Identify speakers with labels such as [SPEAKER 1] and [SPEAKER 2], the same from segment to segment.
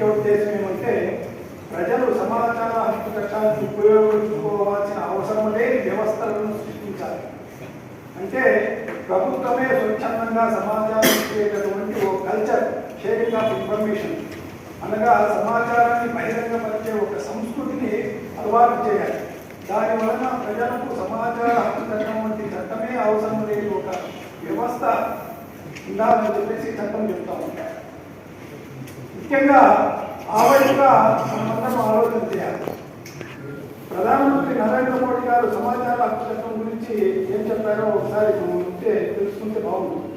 [SPEAKER 1] ముఖ్య ఉద్దేశం ఏమంటే ప్రజలు సమాచార హక్కు చట్టాన్ని ఉపయోగించుకోవాల్సిన అవసరం లేని వ్యవస్థలను సృష్టించాలి. అంటే ప్రభుత్వమే స్వచ్ఛందంగా సమాచారం ఇచ్చేటటువంటి ఓ కల్చర్ షేరింగ్ ఆఫ్ ఇన్ఫర్మేషన్ అనగా సమాచారాన్ని బహిరంగపరిచే ఒక సంస్కృతిని అలవాటు చేయాలి. దాని వలన ప్రజలకు సమాచార హక్కు చట్టం వంటి చట్టమే అవసరం లేని ఒక వ్యవస్థ ఉండాలని చెప్పేసి చట్టం చెప్తా ఉంటారు. ముఖ్యంగా ఆ వైపుగా మనమందరం ఆలోచన చేయాలి. ప్రధానమంత్రి నరేంద్ర మోడీ గారు సమాచార హక్కు చట్టం గురించి ఏం చెప్పారో ఒకసారి మనం ఉంటే తెలుసుకుంటే బాగుంటుంది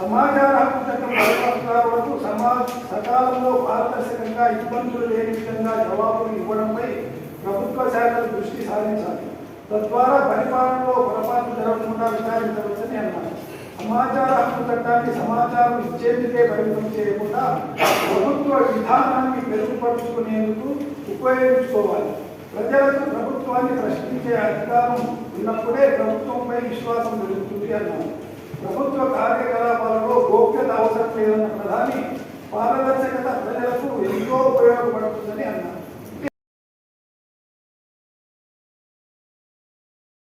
[SPEAKER 1] సమాచార హక్కు చట్టం వరకు సమాజ సకాలంలో పారదర్శకంగా ఇబ్బందులు లేని విధంగా జవాబులు ఇవ్వడంపై ప్రభుత్వ శాఖలు దృష్టి సారించాలి. తద్వారా పరిపాలనలో పొరపాట్లు జరగకుండా విచారించవచ్చని అన్నారు. సమాచార హక్కు చట్టాన్ని సమాచారం ఇచ్చేందుకే పరిమితం చేయకుండా ప్రభుత్వ విధానాన్ని మెరుగుపరుచుకునేందుకు ఉపయోగించుకోవాలి. ప్రజలకు ప్రభుత్వాన్ని ప్రశ్నించే అధికారం ఉన్నప్పుడే ప్రభుత్వంపై విశ్వాసం పెరుగుతుంది అన్నారు. ప్రభుత్వ కార్యకలాపాలలో గోప్యత అవసరం లేదన్న ప్రధాని పారదర్శకత ప్రజలకు ఎంతో ఉపయోగపడుతుందని అన్నారు.